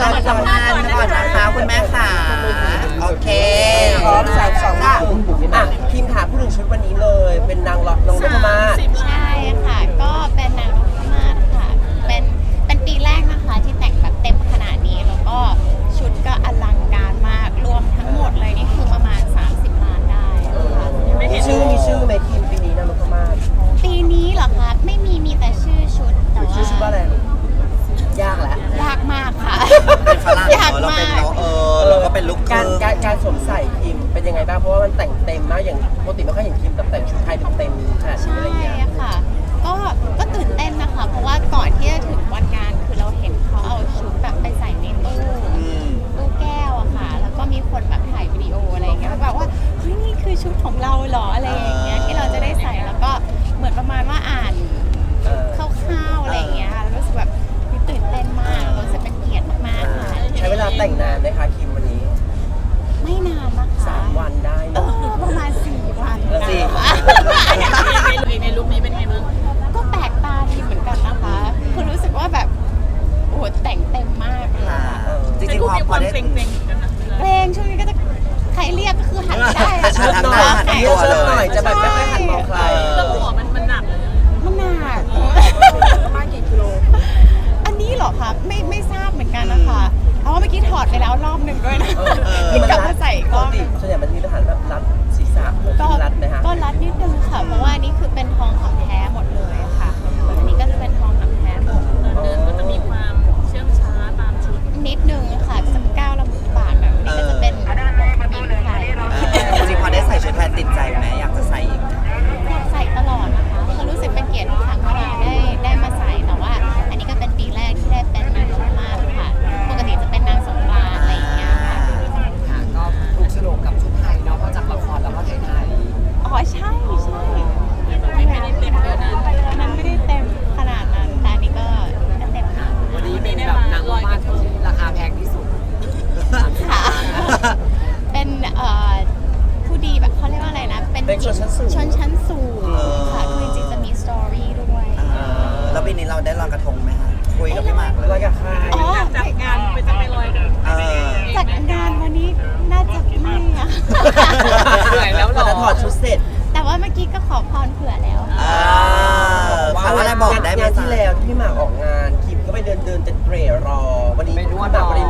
จอยทำงานก่อนนะคะคุณแม่ขาโอเคพร้อมสามสองค่ะทีมขาผู้หนึ่งชุดวันนี้เลย เป็นนางรองนางรมา ด้วยนะที่กลับมาใส่ก็ กติส่วนใหญ่มันมีเอง ป็นชนชั้นสูง ชนชั้นสูงค่ะคือจริงจะมีสตอรี่ด้วยแล้วปีนี้เราได้ลอยกระทงไหมคะคุยกับพี่หมากเลย เราอยากใครอ๋อจัดงานไปจะไปลอยกระทงออจัดงานวันนี้น่าจะไม่อะถ่อยแล้วเรอถอดชุดเสร็จแต่ว่าเมื่อกี้ก็ขอพรเผื่อแล้ว อ่าอะไรบอกได้ไหมงานที่แล้วที่พี่หมากออกงานคิมก็ไปเดินเดินเตะเตร่รอ วันนี้ไปนวดพี่หมากเหรอ ไปน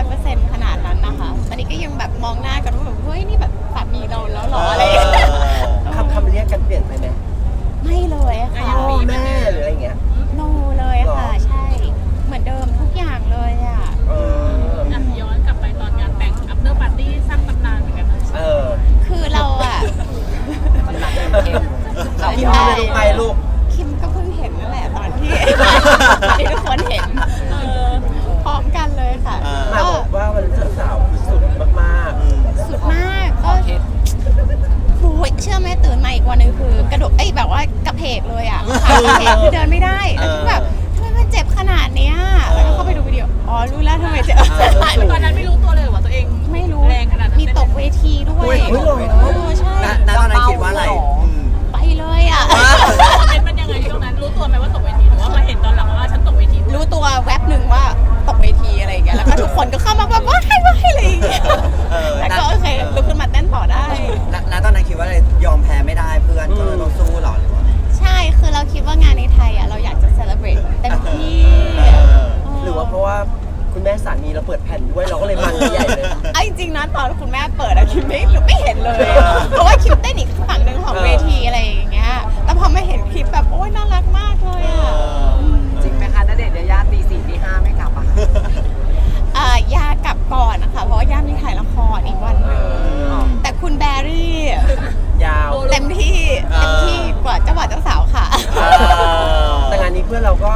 อยเปอร์เซ็นต์ขนาดนั้นนะคะตอนนี้ก็ยังแบบมองหน้ากันว่าแบบเฮ้ยนี่แบบสามีเราแล้วเหรออะไรคำคำเรียกกันเปลี่ยนไปไหมไม่เลยค่ะแม่หรืออะไรเงี้ย โนเลยค่ะ ใช่ เหมือนเดิมทุกอย่างเลยอะ คุณแม่สามีเราเปิดแผ่นด้วยเราก็เลยมันใหญ่เลยอ้จริงนะตอนคุณแม่เปิดอะคิมไม่ไม่เห็นเลย เพราะว่าคิมเต้นอีกฝั่งหนึ่งของเวทีอะไรอย่างเงี้ย แต่พอมาเห็นคลิปแบบโอ้ยน่ารักมากเลยอะจริงไหมคะณเดชน์ยายาตีสี่ตีห้าไม่กลับอะย่ากลับก่อนนะคะ เพราะย่ามีถ่ายละครอีกวันหนึงแต่คุณแบรี่ยาว เต็มที่เต็มที่กว่าเจ้าบ่าวเจ้าสาวค่ะแต่งานนี้เพื่อนเราก็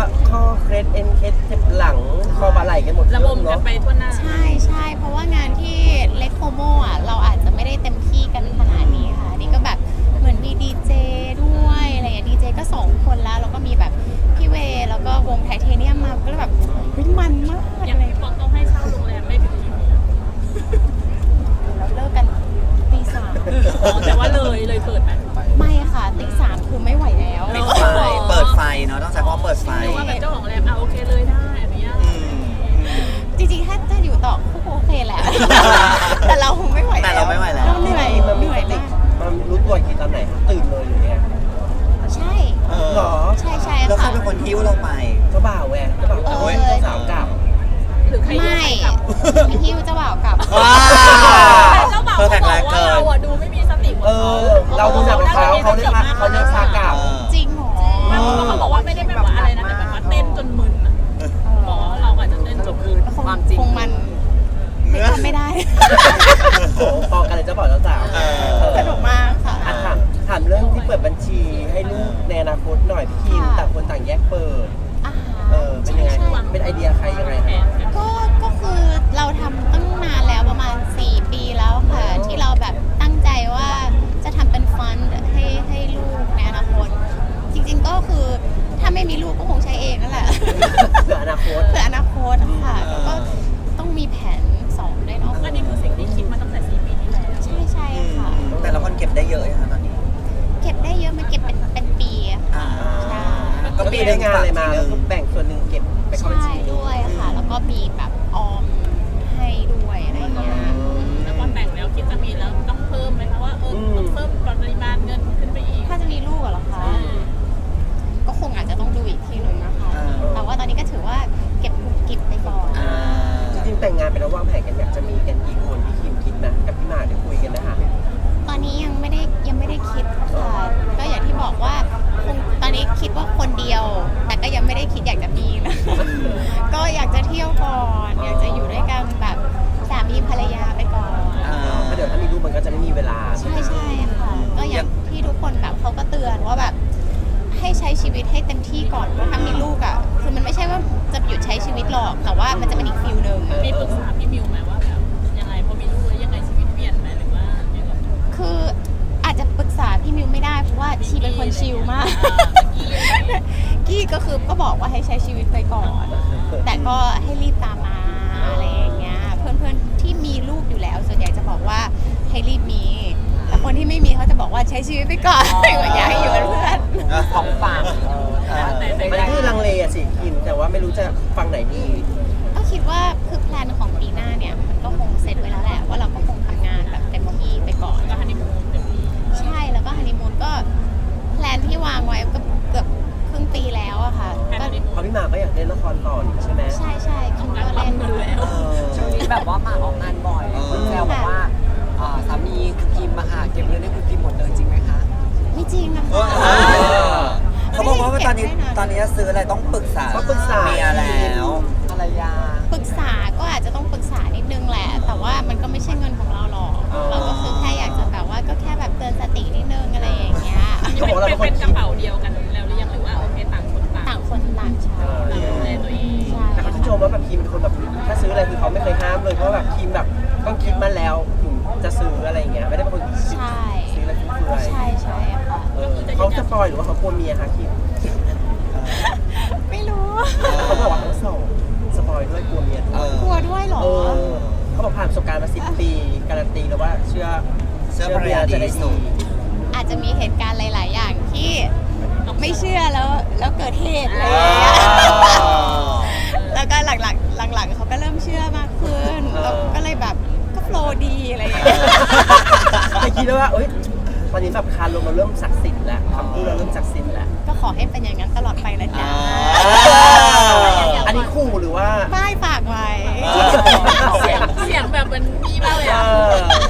รสเอ็นเคสเจ็บหลังคอบาไหลกันหมดระบมกันเนาะไปทั่วหน้า ใช่ใช่เพราะว่างานที่เล็กโคโมอะเราอาจจะไม่ได้เต็มที่กันขนาดนี้ค่ะ นี่ก็แบบเหมือนมีดีเจด้วยอะไรอย่างดีเจก็สองคนแล้วแล้วก็มีแบบ พอกันเลยเจ้าบ่าวเจ้าสาวเออ สนุกมากค่ะ อะถามถามเรื่องที่เปิดบัญชีให้ลูกในอนาคตหน่อยพี่คิมค่ะ ต่างคนต่างแยกเปิดอาหารเออ เป็นยังไงใช่ใช่เป็นไอเดียใครยังไงแผฮะนกันก็ ก็คือเราทำตั้งนานแล้วประมาณ 4 ปีแล้วค่ะ ที่เราแบบตั้งใจว่าจะทำเป็นฟันให้ให้ลูกในอนาคต จริงๆก็คือถ้าไม่มีลูกก็คงใช้เองนั่นแหละ เผื่ออนาคต เพื่ออนาคตค่ะแล้วก็ต้องมีแผน เก็บได้เยอะนะคะตอนนี้เก็บได้เยอะมันเก็บเป็นเป็นปีอะค่ะใช่ก็ปีได้งานอะไรมาแล้วก็แบ่งส่วนหนึ่งเก็บไปเข้าบัญใช่ชีด้วยค่ะ แล้วก็มีแบบ ช้ชีวิตให้เต็มที่ก่อนเพราะถ้ามีลูกอะคือมันไม่ใช่ว่าจะหยุดใช้ชีวิตหรอก แต่ว่ามันจะเป็นอีกฟิลหนึ่ง มีปรึกษาพี่มิวไหมว่าแบบยังไงพอมีลูกแล้วยังไงชีวิตเปลี่ยนไหมหรือว่ายังไงคืออาจจะปรึกษาพี่มิวไม่ได้เพราะว่าชีเป็นคนชิลมาก กี้ก็คือก็บอกว่าให้ใช้ชีวิตไปก่อน แต่ก็ให้รีบตามมาอะไรอย่างเงี้ย เพื่อนๆที่มีลูกอยู่แล้ว ส่วนใหญ่จะบอกว่าให้รีบมี แต่คนที่ไม่มีเขาจะบอกว่าใช้ชีวิตไปก่อนอยากให้อยู่เป็นเพื่อนของฝากเออแต่แต่มันคือลังเลอะสิคิมแต่ว่าไม่รู้จะฟังไหนดี ก็คิดว่าคือแพลนของปีหน้าเนี่ย ษาต้องปรึกษาเมียแล้วภรรยา ปรึกษาก็อาจจะต้องปรึกษานิดนึงแหละ แต่ว่ามันก็ไม่ใช่เงินของเราหรอกอ๋อเราก็คือแค่อยากจะแบบว่าก็แค่แบบเตือนสตินิดนึงอะไรอย่างเงี้ยเขาบอกว่าเราเป็นคนเป็นกคิระดเป๋าเดียวกันแล้วหรือยังหรือว่าโอเคต่างคนต่างต่างคนต่างใช้เราดูแลตัวเองใช่แต่เขาจะชมว่าแบบคิมเป็นคนแบบถ้าซื้ออะไรคือเขาไม่เคยห้ามเลยเพราะว่าแบบคิมแบบต้องคิดมาแล้วถึงจะซื้ออะไรอย่างเงี้ยไม่ได้เป็นคนใช่ซื้ออะไรฟุ่มเฟือยใช่ใช่ค่ะ เออเขาสปอยหรือว่าเขากลัวเมียคะคิมไม่รู้ เขาบอกว่าทั้งสองสปอยด้วยกลัวเมียด้เอวยอกลัวด้วยเหรอ เออเขาบอกผ่านประสบการณ์มาสิบปีการันตีแล้วว่าเชื่อเชื่อภรรยาดีจะได้ที่สุด อาจจะมีเหตุการณ์หลาย ๆ อย่างที่ไม่เชื่อแล้วแล้วเกิดเหตุอะไรอย่างเงี้ยแล้วก็หลังๆหลัง ๆเขาก็เริ่มเชื่อมากขึ้นเออ แล้วก็เลยแบบก็โฟลว์ดีอะไรอย่างเงี้ยแต่คิดแล้วว่าเอ้ยตอนนี้แบบคารลมเราเริ่มศักดิ์สิทธิ์แล้วคำพูดเราเริ่มศักดิ์สิทธิ์แล้วก็ ขอให้เป็นอย่างนั้นตลอดไปนะจ๊ะอันนี้คู่หรือว่าป้ายฝากไว้ เสียงเสียงแบบเหมันมีมากเลยเออะอค่ะ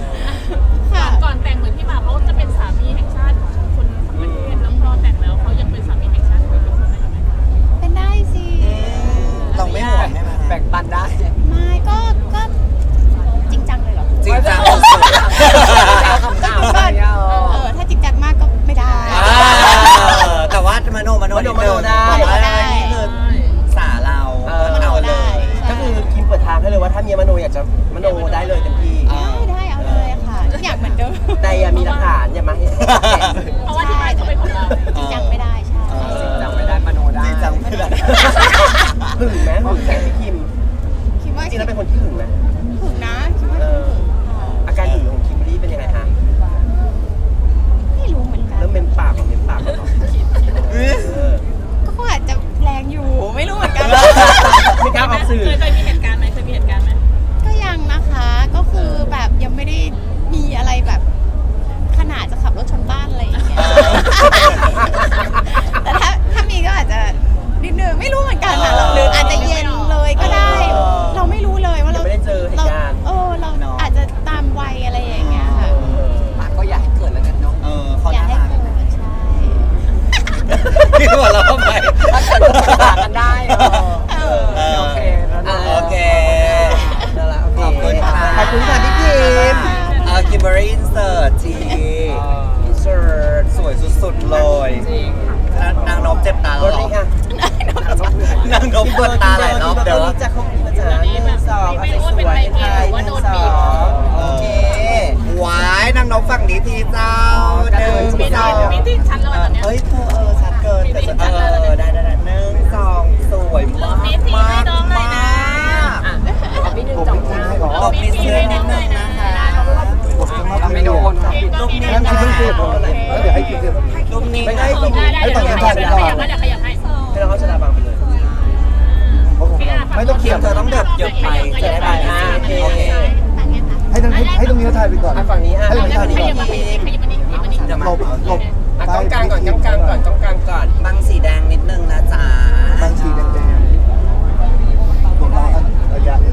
อย่ามาเพราะว่าที่บ้ต้องเป็นของเรา จริงจังไม่ได้ใช่ จำไม่ได้มโนได้จริงจังไม่ได้หึงแหมหึงแข็งพี่คิมคิดว่าจริงแล้วเป็นคนที่ อีพีเจ้าหนึ่งสองมีที่ชั้นแล้วตอนเนี้ย เฮ้ยเธอเออชัดเกินแต่จะเออได้ได้ได้หนึ่งสองสวยมากมากมากเอาพี่หนึ่งจบมือให้ก่อนตบมีเสื้อนิดนึงนะคะทำไม่โดนรูปนี้งั้นคิดเพิ่งเก็บแล้วเดี๋ยวให้คิดเก็บรูปนี้ไม่ได้รูปได้นี้ได้เดี๋ยวขยับให้เดี๋ยวขยับให้เดี๋ยวขยับให้เราชนะบังไปเลยไม่ต้องเขียมนเธอต้องเดือบหยุดไปจะได้ไปโอเค ให้ตรงนี้ให้ตรงนี้ถ่ายไปก่อน อะฝั่งนี้อะให้ตรงนี้ถ่ายไปขก่อยับนมาขยับมาขยับมานี่ขยับมานี่เดี๋ยวมาหลบหลบอะกล้องกลางก่อนกล้องกลางก่อนกล้องกลางก่อนบังสีแดงนิดนึงนะจ๊ะบางสีแดงๆผมรอระยะนี้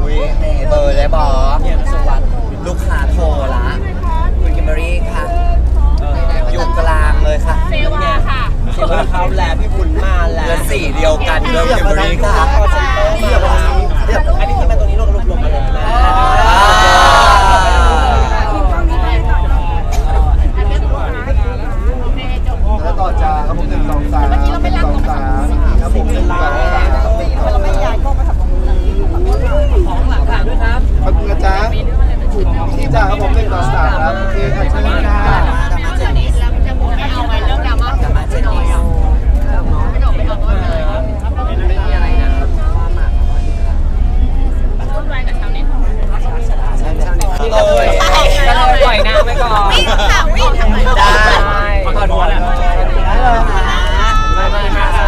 อุ้ยนี่เบอร์เลยบอสเนี่ยสุวัสดิ์ลูกค้าโทรละคุณคิมเบอรี่ค่ะเอออยู่กลางเลยค่ะเซวาค่ะเสียงเขาแล้วพี่บุญมาแล้วเลือสีเดียวกันเลยคิมเบอรี่ค่ะคอเซ็นเตอร์มาแล้วอันนี้ที่มาตรงนี้ลงรวมๆมาเลยนะ ผมหนึ่งสองสามเมื่อกี้เราไม่รักเราไปสามครับผมหนึ่งสองสามเราไม่ย้ายโลกไปทำตรงนู้ของหลักด้วยครับ